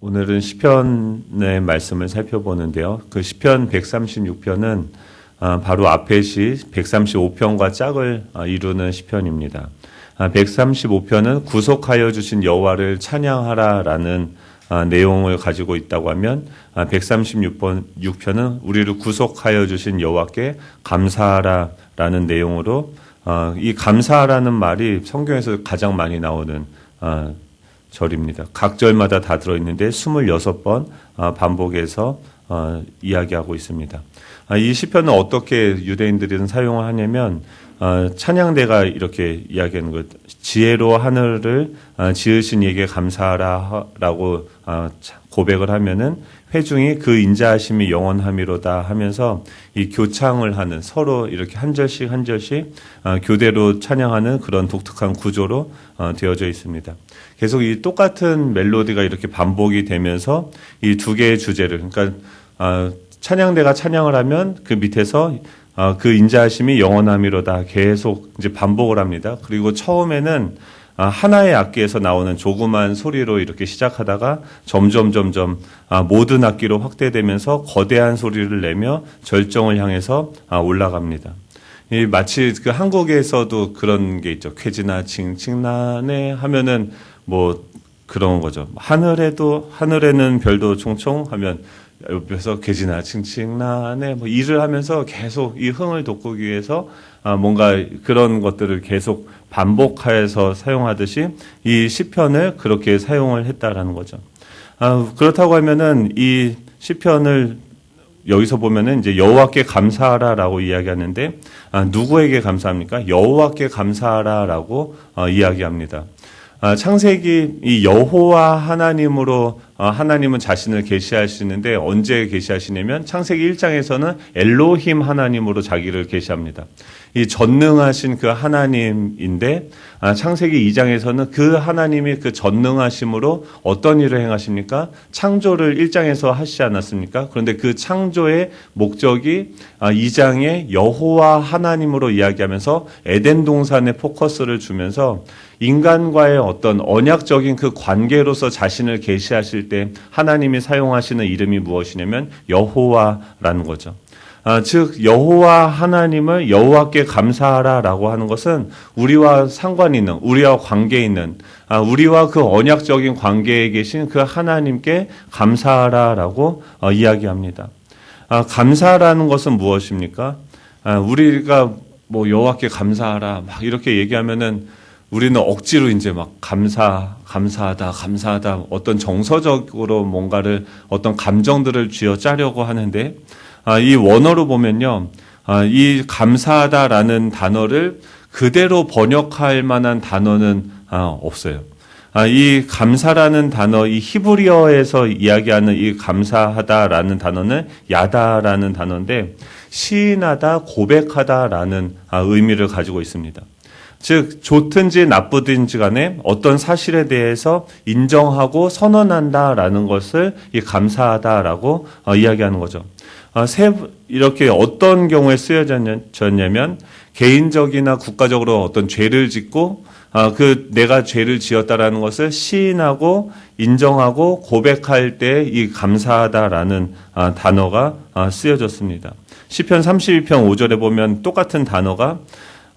오늘은 시편의 말씀을 살펴보는데요. 그 시편 136편은 아, 바로 앞에 시 135편과 짝을 아, 이루는 시편입니다. 135편은 구속하여 주신 여호와를 찬양하라라는 아, 내용을 가지고 있다고 하면 136번 6편은 우리를 구속하여 주신 여호와께 감사하라라는 내용으로 어, 이 감사라는 말이 성경에서 가장 많이 나오는 어, 절입니다. 각 절마다 다 들어있는데 26번 어, 반복해서 어, 이야기하고 있습니다. 아, 이 시편은 어떻게 유대인들은 사용을 하냐면 어, 찬양대가 이렇게 이야기하는 것 지혜로 하늘을 어, 지으신 이에게 감사하라라고 어, 고백을 하면은 회중이 그 인자하심이 영원함이로다 하면서 이 교창을 하는 서로 이렇게 한 절씩 한 절씩 어, 교대로 찬양하는 그런 독특한 구조로 어, 되어져 있습니다. 계속 이 똑같은 멜로디가 이렇게 반복이 되면서 이 두 개의 주제를 그러니까 어, 찬양대가 찬양을 하면 그 밑에서 어, 그 인자하심이 영원함이로다 계속 이제 반복을 합니다. 그리고 처음에는 아, 하나의 악기에서 나오는 조그만 소리로 이렇게 시작하다가 점점 점점 아, 모든 악기로 확대되면서 거대한 소리를 내며 절정을 향해서 아, 올라갑니다. 이 마치 그 한국에서도 그런 게 있죠. 쾌지나 칭칭나네 하면은 뭐 그런 거죠. 하늘에도 하늘에는 별도 총총 하면 옆에서 개지나 칭칭나네 뭐 일을 하면서 계속 이 흥을 돋구기 위해서 아 뭔가 그런 것들을 계속 반복하여서 사용하듯이 이 시편을 그렇게 사용을 했다라는 거죠. 아 그렇다고 하면은 이 시편을 여기서 보면은 이제 여호와께 감사하라라고 이야기하는데 아, 누구에게 감사합니까? 여호와께 감사하라라고 어, 이야기합니다. 아, 창세기 이 여호와 하나님으로 어, 하나님은 자신을 계시하시는데 언제 계시하시냐면 창세기 1장에서는 엘로힘 하나님으로 자기를 계시합니다. 이 전능하신 그 하나님인데 아, 창세기 2장에서는 그 하나님이 그 전능하심으로 어떤 일을 행하십니까? 창조를 1장에서 하시지 않았습니까? 그런데 그 창조의 목적이 아, 2장에 여호와 하나님으로 이야기하면서 에덴 동산에 포커스를 주면서 인간과의 어떤 언약적인 그 관계로서 자신을 계시하실 때 하나님이 사용하시는 이름이 무엇이냐면 여호와라는 거죠. 아, 즉 여호와 하나님을 여호와께 감사하라라고 하는 것은 우리와 상관 있는 우리와 관계 있는 아, 우리와 그 언약적인 관계에 계신 그 하나님께 감사하라라고 어, 이야기합니다. 아, 감사라는 것은 무엇입니까? 아, 우리가 뭐 여호와께 감사하라 막 이렇게 얘기하면은 우리는 억지로 이제 막 감사, 감사하다, 감사하다, 어떤 정서적으로 뭔가를 어떤 감정들을 쥐어 짜려고 하는데, 아, 이 원어로 보면요, 아, 이 감사하다라는 단어를 그대로 번역할 만한 단어는 아, 없어요. 아, 이 감사라는 단어, 이 히브리어에서 이야기하는 이 감사하다라는 단어는 야다라는 단어인데, 시인하다, 고백하다라는 아, 의미를 가지고 있습니다. 즉 좋든지 나쁘든지 간에 어떤 사실에 대해서 인정하고 선언한다라는 것을 이 감사하다라고 어, 이야기하는 거죠. 어, 세, 이렇게 어떤 경우에 쓰여졌냐면 개인적이나 국가적으로 어떤 죄를 짓고 아, 그 내가 죄를 지었다라는 것을 시인하고 인정하고 고백할 때 이 감사하다라는 아, 단어가 아, 쓰여졌습니다. 시편 32편 5절에 보면 똑같은 단어가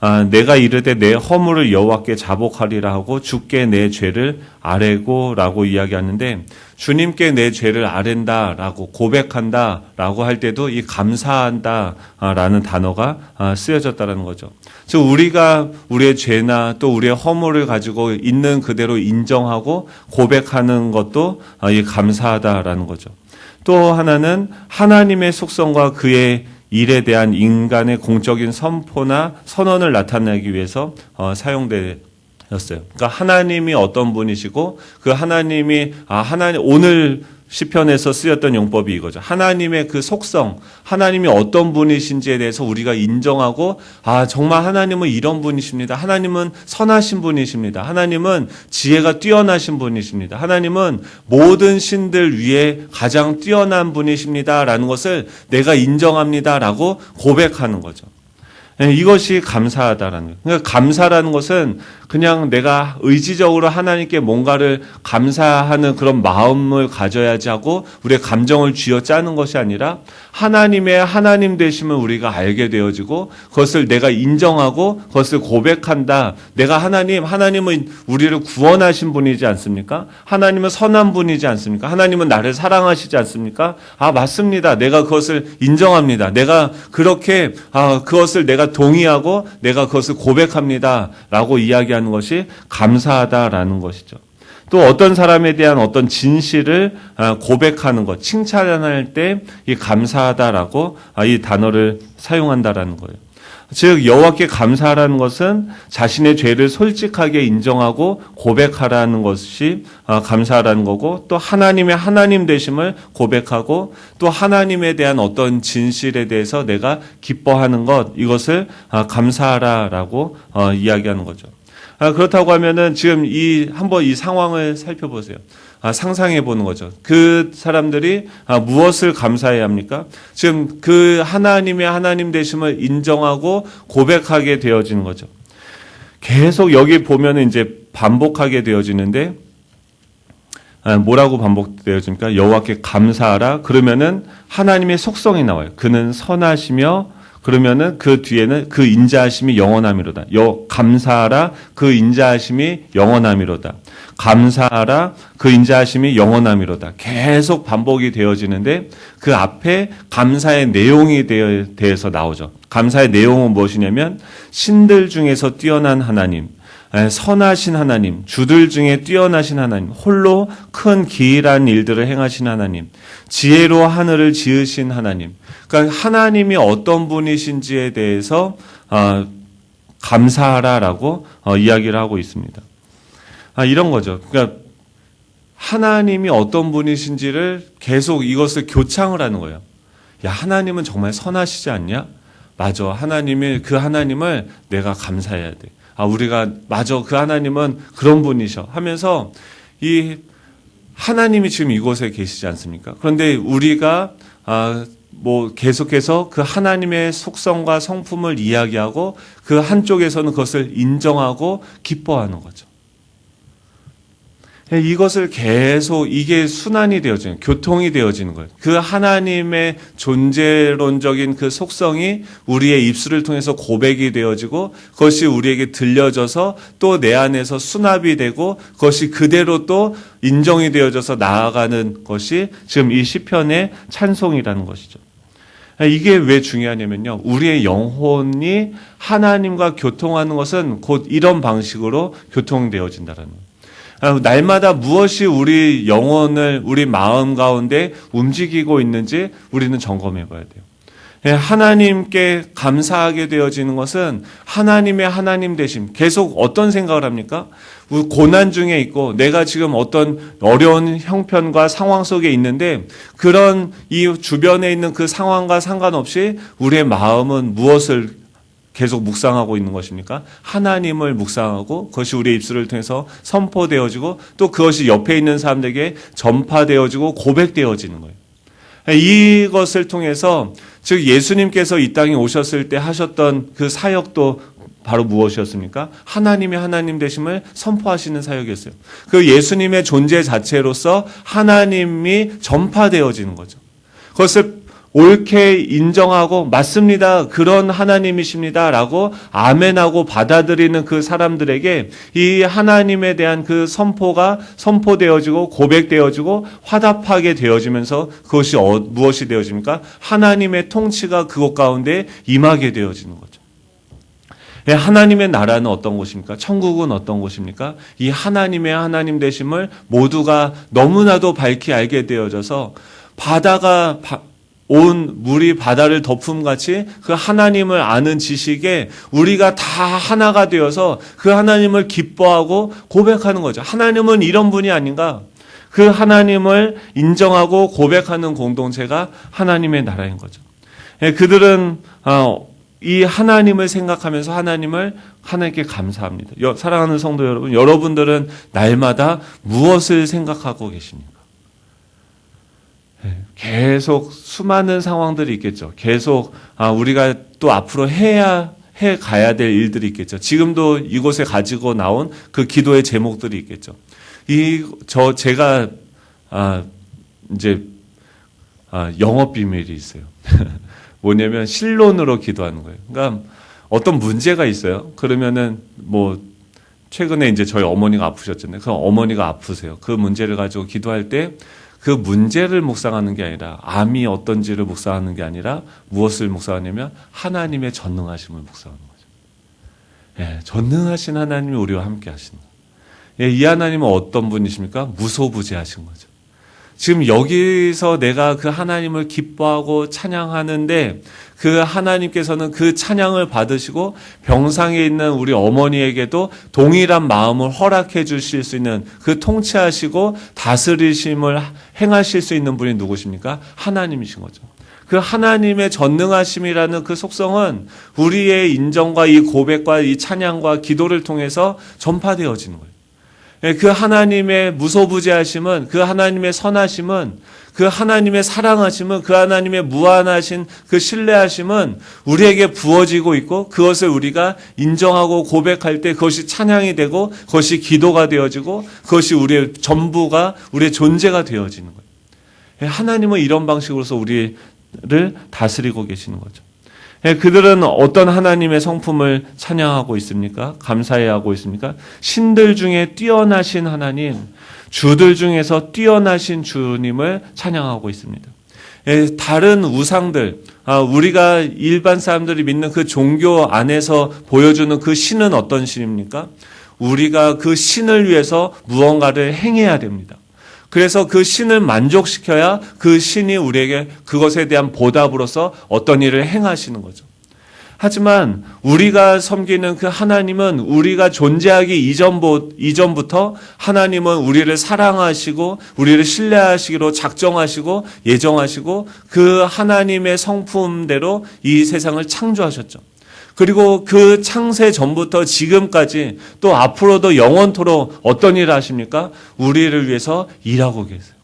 아, 내가 이르되 내 허물을 여호와께 자복하리라 하고 주께 내 죄를 아뢰고라고 이야기하는데 주님께 내 죄를 아랜다라고 고백한다라고 할 때도 이 감사한다라는 단어가 아, 쓰여졌다라는 거죠. 즉 우리가 우리의 죄나 또 우리의 허물을 가지고 있는 그대로 인정하고 고백하는 것도 아, 이 감사하다라는 거죠. 또 하나는 하나님의 속성과 그의 일에 대한 인간의 공적인 선포나 선언을 나타내기 위해서 어, 사용되었어요. 그러니까 하나님이 어떤 분이시고 그 하나님이 아 하나님 오늘 시편에서 쓰였던 용법이 이거죠. 하나님의 그 속성, 하나님이 어떤 분이신지에 대해서 우리가 인정하고 아 정말 하나님은 이런 분이십니다. 하나님은 선하신 분이십니다. 하나님은 지혜가 뛰어나신 분이십니다. 하나님은 모든 신들 위에 가장 뛰어난 분이십니다라는 것을 내가 인정합니다라고 고백하는 거죠. 예, 이것이 감사하다라는. 그러니까 감사라는 것은 그냥 내가 의지적으로 하나님께 뭔가를 감사하는 그런 마음을 가져야지 하고 우리의 감정을 쥐어 짜는 것이 아니라 하나님의 하나님 되심을 우리가 알게 되어지고 그것을 내가 인정하고 그것을 고백한다. 내가 하나님, 하나님은 우리를 구원하신 분이지 않습니까? 하나님은 선한 분이지 않습니까? 하나님은 나를 사랑하시지 않습니까? 아, 맞습니다. 내가 그것을 인정합니다. 내가 그렇게, 아, 그것을 내가 동의하고 내가 그것을 고백합니다. 라고 이야기하는 것이 감사하다라는 것이죠. 또 어떤 사람에 대한 어떤 진실을 아, 고백하는 것, 칭찬할 때 이 감사하다라고 아, 이 단어를 사용한다라는 거예요. 즉 여호와께 감사하라는 것은 자신의 죄를 솔직하게 인정하고 고백하라는 것이 아, 감사하라는 거고 또 하나님의 하나님 되심을 고백하고 또 하나님에 대한 어떤 진실에 대해서 내가 기뻐하는 것 이것을 아, 감사하라라고 어, 이야기하는 거죠. 아, 그렇다고 하면은 지금 이 한번 이 상황을 살펴보세요. 아, 상상해 보는 거죠. 그 사람들이 아, 무엇을 감사해야 합니까? 지금 그 하나님의 하나님 되심을 인정하고 고백하게 되어지는 거죠. 계속 여기 보면은 이제 반복하게 되어지는데 아, 뭐라고 반복되어집니까? 여호와께 감사하라. 그러면은 하나님의 속성이 나와요. 그는 선하시며 그러면은 그 뒤에는 그 인자하심이 영원함이로다. 여 감사하라 그 인자하심이 영원함이로다. 감사하라 그 인자하심이 영원함이로다. 계속 반복이 되어지는데 그 앞에 감사의 내용이 대해서 나오죠. 감사의 내용은 무엇이냐면 신들 중에서 뛰어난 하나님, 에, 선하신 하나님, 주들 중에 뛰어나신 하나님, 홀로 큰 기이한 일들을 행하신 하나님, 지혜로 하늘을 지으신 하나님. 그러니까 하나님이 어떤 분이신지에 대해서 어, 감사하라라고 어, 이야기를 하고 있습니다. 아, 이런 거죠. 그러니까 하나님이 어떤 분이신지를 계속 이것을 교창을 하는 거예요. 야, 하나님은 정말 선하시지 않냐? 맞아. 하나님이 그 하나님을 내가 감사해야 돼. 아, 우리가 맞아. 그 하나님은 그런 분이셔. 하면서 이 하나님이 지금 이곳에 계시지 않습니까? 그런데 우리가 아, 뭐 계속해서 그 하나님의 속성과 성품을 이야기하고 그 한쪽에서는 그것을 인정하고 기뻐하는 거죠. 이것을 계속 이게 순환이 되어지는 교통이 되어지는 거예요. 그 하나님의 존재론적인 그 속성이 우리의 입술을 통해서 고백이 되어지고 그것이 우리에게 들려져서 또 내 안에서 수납이 되고 그것이 그대로 또 인정이 되어져서 나아가는 것이 지금 이 시편의 찬송이라는 것이죠. 이게 왜 중요하냐면요. 우리의 영혼이 하나님과 교통하는 것은 곧 이런 방식으로 교통되어진다는 거예요. 아, 날마다 무엇이 우리 영혼을 우리 마음 가운데 움직이고 있는지 우리는 점검해 봐야 돼요. 예, 하나님께 감사하게 되어지는 것은 하나님의 하나님 되심. 계속 어떤 생각을 합니까? 고난 중에 있고 내가 지금 어떤 어려운 형편과 상황 속에 있는데 그런 이 주변에 있는 그 상황과 상관없이 우리의 마음은 무엇을 계속 묵상하고 있는 것입니까? 하나님을 묵상하고 그것이 우리의 입술을 통해서 선포되어지고 또 그것이 옆에 있는 사람들에게 전파되어지고 고백되어지는 거예요. 이것을 통해서 즉 예수님께서 이 땅에 오셨을 때 하셨던 그 사역도 바로 무엇이었습니까? 하나님의 하나님 되심을 선포하시는 사역이었어요. 그 예수님의 존재 자체로서 하나님이 전파되어지는 거죠. 그것을 옳게 인정하고 맞습니다. 그런 하나님이십니다라고 아멘하고 받아들이는 그 사람들에게 이 하나님에 대한 그 선포가 선포되어지고 고백되어지고 화답하게 되어지면서 그것이 어, 무엇이 되어집니까? 하나님의 통치가 그곳 가운데 임하게 되어지는 거죠. 예, 하나님의 나라는 어떤 곳입니까? 천국은 어떤 곳입니까? 이 하나님의 하나님 되심을 모두가 너무나도 밝히 알게 되어져서 바다가 온 물이 바다를 덮음 같이 그 하나님을 아는 지식에 우리가 다 하나가 되어서 그 하나님을 기뻐하고 고백하는 거죠. 하나님은 이런 분이 아닌가? 그 하나님을 인정하고 고백하는 공동체가 하나님의 나라인 거죠. 예, 그들은 어, 이 하나님을 생각하면서 하나님을 하나님께 감사합니다. 사랑하는 성도 여러분, 여러분들은 날마다 무엇을 생각하고 계십니까? 계속 수많은 상황들이 있겠죠. 계속 아, 우리가 또 앞으로 해야 해 가야 될 일들이 있겠죠. 지금도 이곳에 가지고 나온 그 기도의 제목들이 있겠죠. 이 저 제가 아 이제 아 영업 비밀이 있어요. 뭐냐면 실론으로 기도하는 거예요. 그러니까 어떤 문제가 있어요. 그러면은 뭐 최근에 이제 저희 어머니가 아프셨잖아요. 그 어머니가 아프세요. 그 문제를 가지고 기도할 때 그 문제를 묵상하는 게 아니라 암이 어떤지를 묵상하는 게 아니라 무엇을 묵상하냐면 하나님의 전능하심을 묵상하는 거죠. 예, 전능하신 하나님이 우리와 함께 거예요. 예, 이 하나님은 어떤 분이십니까? 무소부재하신 거죠. 지금 여기서 내가 그 하나님을 기뻐하고 찬양하는데 그 하나님께서는 그 찬양을 받으시고 병상에 있는 우리 어머니에게도 동일한 마음을 허락해 주실 수 있는 그 통치하시고 다스리심을 행하실 수 있는 분이 누구십니까? 하나님이신 거죠. 그 하나님의 전능하심이라는 그 속성은 우리의 인정과 이 고백과 이 찬양과 기도를 통해서 전파되어지는 거예요. 예, 그 하나님의 무소부재하심은 그 하나님의 선하심은 그 하나님의 사랑하심은 그 하나님의 무한하신 그 신뢰하심은 우리에게 부어지고 있고 그것을 우리가 인정하고 고백할 때 그것이 찬양이 되고 그것이 기도가 되어지고 그것이 우리의 전부가 우리의 존재가 되어지는 거예요. 예, 하나님은 이런 방식으로서 우리를 다스리고 계시는 거죠. 예, 그들은 어떤 하나님의 성품을 찬양하고 있습니까? 감사해하고 있습니까? 신들 중에 뛰어나신 하나님, 주들 중에서 뛰어나신 주님을 찬양하고 있습니다. 예, 다른 우상들, 아, 우리가 일반 사람들이 믿는 그 종교 안에서 보여주는 그 신은 어떤 신입니까? 우리가 그 신을 위해서 무언가를 행해야 됩니다. 그래서 그 신을 만족시켜야 그 신이 우리에게 그것에 대한 보답으로서 어떤 일을 행하시는 거죠. 하지만 우리가 섬기는 그 하나님은 우리가 존재하기 이전부, 이전부터 하나님은 우리를 사랑하시고 우리를 신뢰하시기로 작정하시고 예정하시고 그 하나님의 성품대로 이 세상을 창조하셨죠. 그리고 그 창세 전부터 지금까지 또 앞으로도 영원토록 어떤 일을 하십니까? 우리를 위해서 일하고 계세요.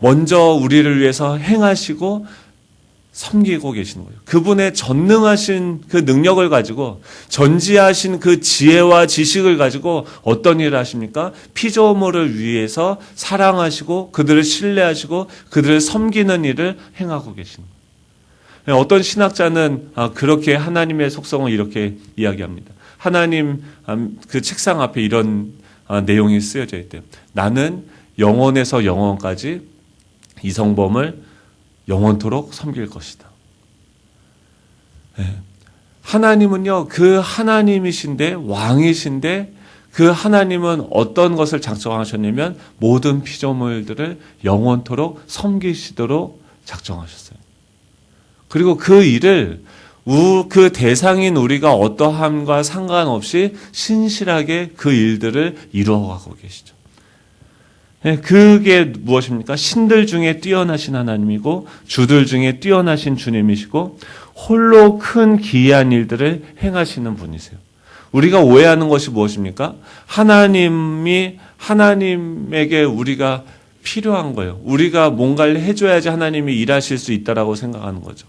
먼저 우리를 위해서 행하시고 섬기고 계시는 거예요. 그분의 전능하신 그 능력을 가지고 전지하신 그 지혜와 지식을 가지고 어떤 일을 하십니까? 피조물을 위해서 사랑하시고 그들을 신뢰하시고 그들을 섬기는 일을 행하고 계시는 거예요. 어떤 신학자는 아, 그렇게 하나님의 속성을 이렇게 이야기합니다. 하나님 그 책상 앞에 이런 아, 내용이 쓰여져 있대요. 나는 영원에서 영원까지 이성범을 영원토록 섬길 것이다. 하나님은요, 그 하나님이신데, 왕이신데, 그 하나님은 어떤 것을 작정하셨냐면, 모든 피조물들을 영원토록 섬기시도록 작정하셨어요. 그리고 그 일을 그 대상인 우리가 어떠함과 상관없이 신실하게 그 일들을 이루어가고 계시죠. 예, 그게 무엇입니까? 신들 중에 뛰어나신 하나님이고 주들 중에 뛰어나신 주님이시고 홀로 큰 기이한 일들을 행하시는 분이세요. 우리가 오해하는 것이 무엇입니까? 하나님이 하나님에게 우리가 필요한 거예요. 우리가 뭔가를 해줘야지 하나님이 일하실 수 있다라고 생각하는 거죠.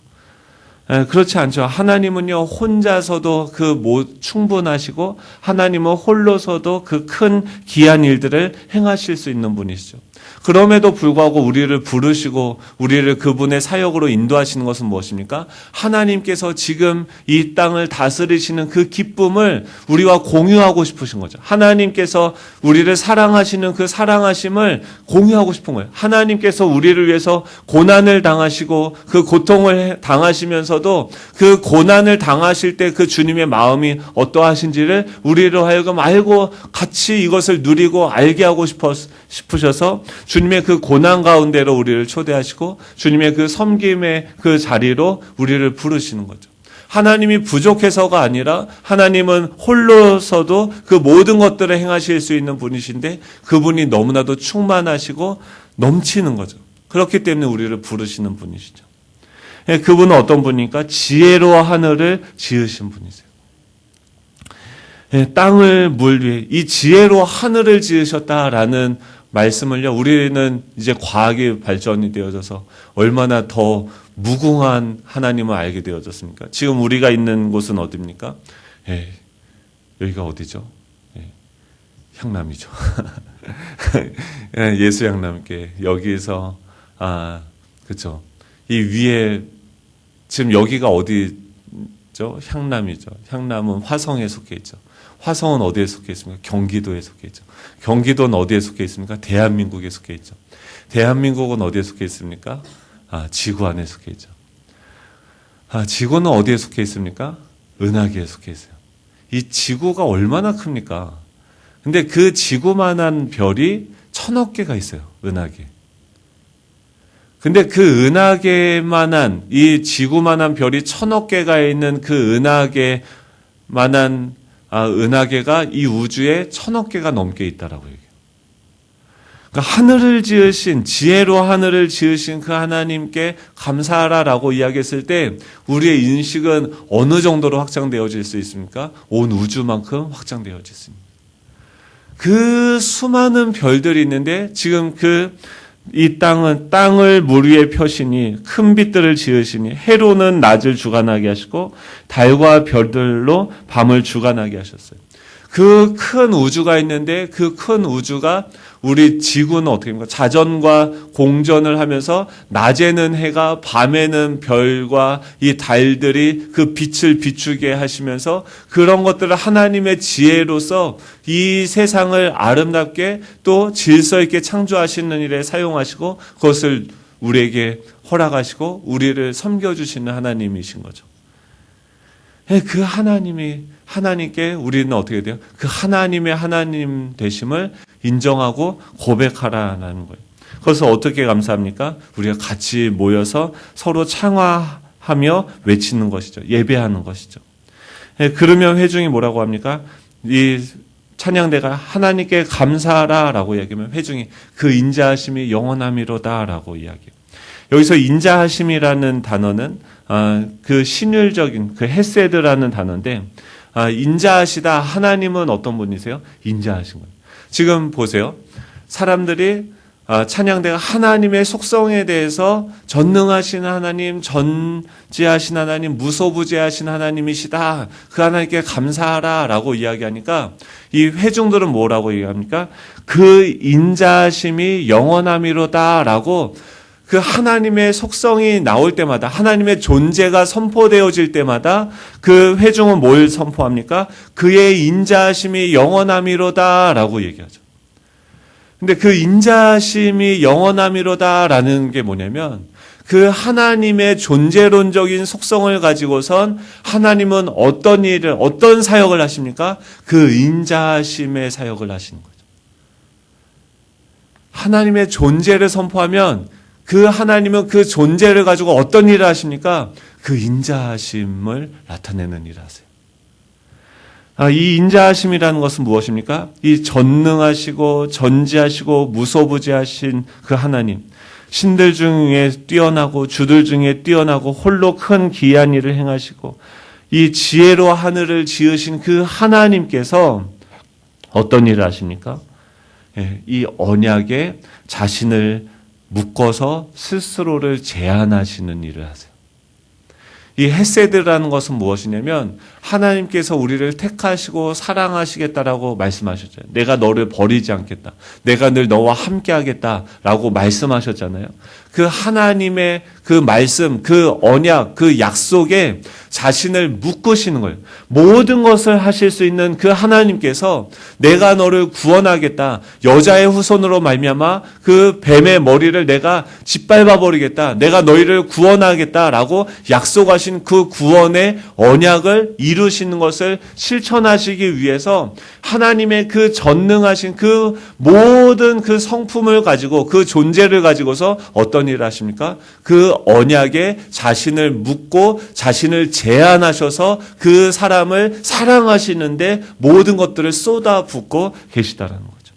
그렇지 않죠. 하나님은요, 혼자서도 그뭐 충분하시고, 하나님은 홀로서도 그큰 귀한 일들을 행하실 수 있는 분이시죠. 그럼에도 불구하고 우리를 부르시고 우리를 그분의 사역으로 인도하시는 것은 무엇입니까? 하나님께서 지금 이 땅을 다스리시는 그 기쁨을 우리와 공유하고 싶으신 거죠. 하나님께서 우리를 사랑하시는 그 사랑하심을 공유하고 싶은 거예요. 하나님께서 우리를 위해서 고난을 당하시고 그 고통을 당하시면서 도 그 고난을 당하실 때 그 주님의 마음이 어떠하신지를 우리로 하여금 알고 같이 이것을 누리고 알게 하고 싶으셔서 주님의 그 고난 가운데로 우리를 초대하시고 주님의 그 섬김의 그 자리로 우리를 부르시는 거죠. 하나님이 부족해서가 아니라 하나님은 홀로서도 그 모든 것들을 행하실 수 있는 분이신데 그분이 너무나도 충만하시고 넘치는 거죠. 그렇기 때문에 우리를 부르시는 분이시죠. 예, 그분은 어떤 분입니까? 지혜로 하늘을 지으신 분이세요. 예, 땅을 물 위에 이 지혜로 하늘을 지으셨다라는 말씀을요, 우리는 이제 과학이 발전이 되어져서 얼마나 더 무궁한 하나님을 알게 되어졌습니까? 지금 우리가 있는 곳은 어디입니까? 예, 여기가 어디죠? 예, 향남이죠. 예, 예수 향남께 여기서 아 그렇죠. 이 위에 지금 여기가 어디죠? 향남이죠. 향남은 화성에 속해 있죠. 화성은 어디에 속해 있습니까? 경기도에 속해 있죠. 경기도는 어디에 속해 있습니까? 대한민국에 속해 있죠. 대한민국은 어디에 속해 있습니까? 아, 지구 안에 속해 있죠. 아, 지구는 어디에 속해 있습니까? 은하계에 속해 있어요. 이 지구가 얼마나 큽니까? 근데 그 지구만한 별이 천억 개가 있어요. 은하계. 근데 그 은하계만한 이 지구만한 별이 천억 개가 있는 그 은하계만한 아, 은하계가 이 우주에 천억 개가 넘게 있다라고 얘기해요. 그러니까 하늘을 지으신 지혜로 하늘을 지으신 그 하나님께 감사하라라고 이야기했을 때 우리의 인식은 어느 정도로 확장되어질 수 있습니까? 온 우주만큼 있습니다. 그 수많은 별들이 있는데 지금 그 이 땅은 땅을 물 위에 펴시니 큰 빛들을 지으시니 해로는 낮을 주관하게 하시고 달과 별들로 밤을 주관하게 하셨어요. 그 큰 우주가 있는데 그 큰 우주가 우리 지구는 어떻게 됩니까? 자전과 공전을 하면서 낮에는 해가 밤에는 별과 이 달들이 그 빛을 비추게 하시면서 그런 것들을 하나님의 지혜로서 이 세상을 아름답게 또 질서 있게 창조하시는 일에 사용하시고 그것을 우리에게 허락하시고 우리를 섬겨주시는 하나님이신 거죠. 예, 그 하나님이 하나님께 우리는 어떻게 돼요? 그 하나님의 하나님 되심을 인정하고 고백하라는 거예요. 그래서 어떻게 감사합니까? 우리가 같이 모여서 서로 창화하며 외치는 것이죠. 예배하는 것이죠. 예, 그러면 회중이 뭐라고 합니까? 이 찬양대가 하나님께 감사하라라고 얘기하면 회중이 그 인자하심이 영원함이로다라고 이야기해요. 여기서 인자하심이라는 단어는 아, 그 신율적인 그 헤세드라는 단어인데 아, 인자하시다 하나님은 어떤 분이세요? 인자하신 분. 지금 보세요. 사람들이 아, 찬양대가 하나님의 속성에 대해서 전능하신 하나님, 전지하신 하나님, 무소부재하신 하나님이시다. 그 하나님께 감사하라 라고 이야기하니까 이 회중들은 뭐라고 얘기합니까? 그 인자하심이 영원함이로다 라고 그 하나님의 속성이 나올 때마다 하나님의 존재가 선포되어질 때마다 그 회중은 뭘 선포합니까? 그의 인자하심이 영원함이로다라고 얘기하죠. 근데 그 인자하심이 영원함이로다라는 게 뭐냐면 그 하나님의 존재론적인 속성을 가지고선 하나님은 어떤 일을 어떤 사역을 하십니까? 그 인자하심의 사역을 하시는 거죠. 하나님의 존재를 선포하면 그 하나님은 그 존재를 가지고 어떤 일을 하십니까? 그 인자하심을 나타내는 일을 하세요. 아, 이 인자하심이라는 것은 무엇입니까? 이 전능하시고 전지하시고 무소부지하신 그 하나님, 신들 중에 뛰어나고 주들 중에 뛰어나고 홀로 큰 기이한 일을 행하시고 이 지혜로 하늘을 지으신 그 하나님께서 어떤 일을 하십니까? 예, 이 언약에 자신을 묶어서 스스로를 제한하시는 일을 하세요. 이 헤세드라는 것은 무엇이냐면 하나님께서 우리를 택하시고 사랑하시겠다라고 말씀하셨죠. 내가 너를 버리지 않겠다. 내가 늘 너와 함께 하겠다라고 말씀하셨잖아요. 그 하나님의 그 말씀, 그 언약, 그 약속에 자신을 묶으시는 거예요. 모든 것을 하실 수 있는 그 하나님께서 내가 너를 구원하겠다. 여자의 후손으로 말미암아 그 뱀의 머리를 내가 짓밟아 버리겠다. 내가 너희를 구원하겠다라고 약속하신 그 구원의 언약을 이루시는 것을 실천하시기 위해서 하나님의 그 전능하신 그 모든 그 성품을 가지고 그 존재를 가지고서 어떤 일을 하십니까? 그 언약에 자신을 묶고 자신을 제한하셔서 그 사람을 사랑하시는데 모든 것들을 쏟아붓고 계시다라는 거죠.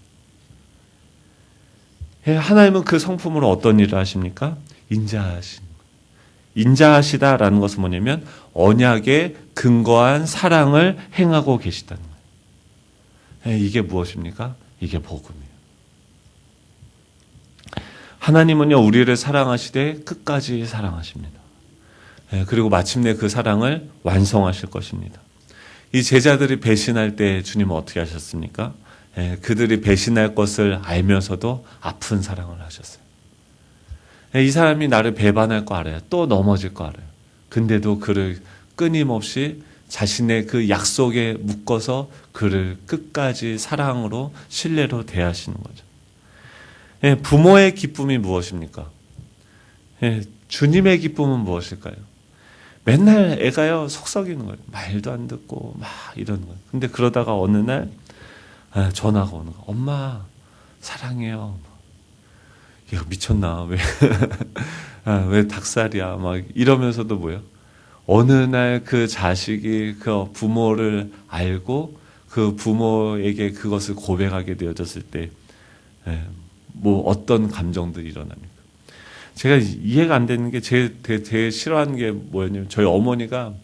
예, 하나님은 그 성품으로 어떤 일을 하십니까? 인자하신. 인자하시다라는 것은 뭐냐면 언약에 근거한 사랑을 행하고 계시다는 거예요. 예, 이게 무엇입니까? 이게 복음이에요. 하나님은요, 우리를 사랑하시되 끝까지 사랑하십니다. 예, 그리고 마침내 그 사랑을 완성하실 것입니다. 이 제자들이 배신할 때 주님은 어떻게 하셨습니까? 예, 그들이 배신할 것을 알면서도 아픈 사랑을 하셨어요. 예, 이 사람이 나를 배반할 거 알아요. 또 넘어질 거 알아요. 근데도 그를 끊임없이 자신의 그 약속에 묶어서 그를 끝까지 사랑으로 신뢰로 대하시는 거죠. 예, 부모의 기쁨이 무엇입니까? 예, 주님의 기쁨은 무엇일까요? 맨날 애가요 속썩이는 거예요. 말도 안 듣고 막 이러는 거예요. 근데 그러다가 어느 날 아, 전화가 오는 거예요. 엄마 사랑해요. 얘가 미쳤나 왜? 아, 왜 닭살이야? 막 이러면서도 뭐예요? 어느 날 그 자식이 그 부모를 알고 그 부모에게 그것을 고백하게 되어졌을 때, 예, 뭐 어떤 감정들이 일어납니까? 제가 이해가 안 되는 게 제일, 제일 싫어하는 게 뭐였냐면 저희 어머니가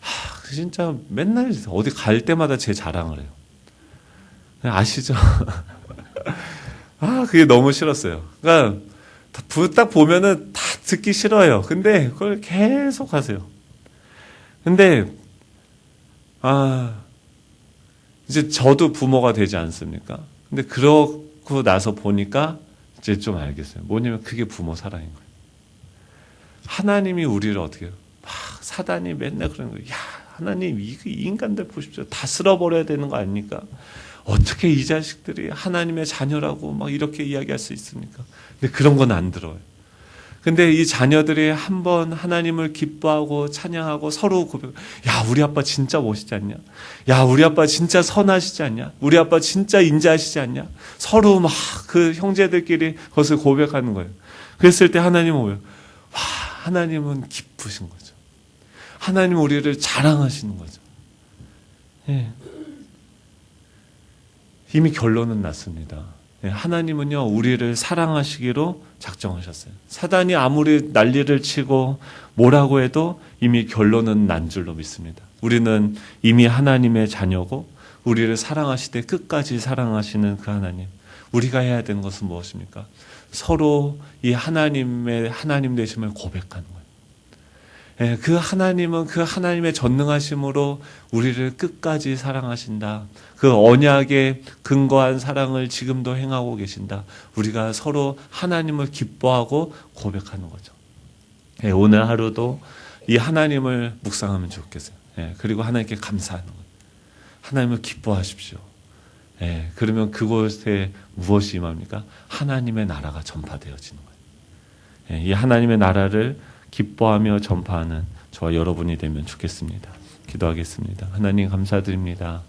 하, 진짜 맨날 어디 갈 때마다 제 자랑을 해요. 아시죠? 아, 그게 너무 싫었어요. 그러니까 딱 보면은 다 듣기 싫어요. 근데 그걸 계속 하세요. 근데 아 이제 저도 부모가 되지 않습니까? 근데 그러 고 나서 보니까 이제 좀 알겠어요. 뭐냐면 그게 부모 사랑인 거예요. 하나님이 우리를 어떻게? 막 사단이 맨날 그러는 거예요. 야, 하나님 이, 이 인간들 보십시오. 다 쓸어버려야 되는 거 아닙니까? 어떻게 이 자식들이 하나님의 자녀라고 막 이렇게 이야기할 수 있습니까? 근데 그런 건 안 들어요. 근데 이 자녀들이 한 번 하나님을 기뻐하고 찬양하고 서로 고백, 야, 우리 아빠 진짜 멋있지 않냐? 야, 우리 아빠 진짜 선하시지 않냐? 우리 아빠 진짜 인자하시지 않냐? 서로 막 그 형제들끼리 그것을 고백하는 거예요. 그랬을 때 하나님은 뭐예요? 와, 하나님은 기쁘신 거죠. 하나님 우리를 자랑하시는 거죠. 예. 이미 결론은 났습니다. 예, 하나님은요, 우리를 사랑하시기로 작정하셨어요. 사단이 아무리 난리를 치고 뭐라고 해도 이미 결론은 난 줄로 믿습니다. 우리는 이미 하나님의 자녀고, 우리를 사랑하시되 끝까지 사랑하시는 그 하나님. 우리가 해야 되는 것은 무엇입니까? 서로 이 하나님의 하나님 되심을 고백하는 거예요. 예, 그 하나님은 그 하나님의 전능하심으로 우리를 끝까지 사랑하신다. 그 언약에 근거한 사랑을 지금도 행하고 계신다. 우리가 서로 하나님을 기뻐하고 고백하는 거죠. 예, 오늘 하루도 이 하나님을 묵상하면 좋겠어요. 예, 그리고 하나님께 감사하는 거예요. 하나님을 기뻐하십시오. 예, 그러면 그곳에 무엇이 임합니까? 하나님의 나라가 전파되어지는 거예요. 예, 이 하나님의 나라를 기뻐하며 전파하는 저와 여러분이 되면 좋겠습니다. 기도하겠습니다. 하나님 감사드립니다.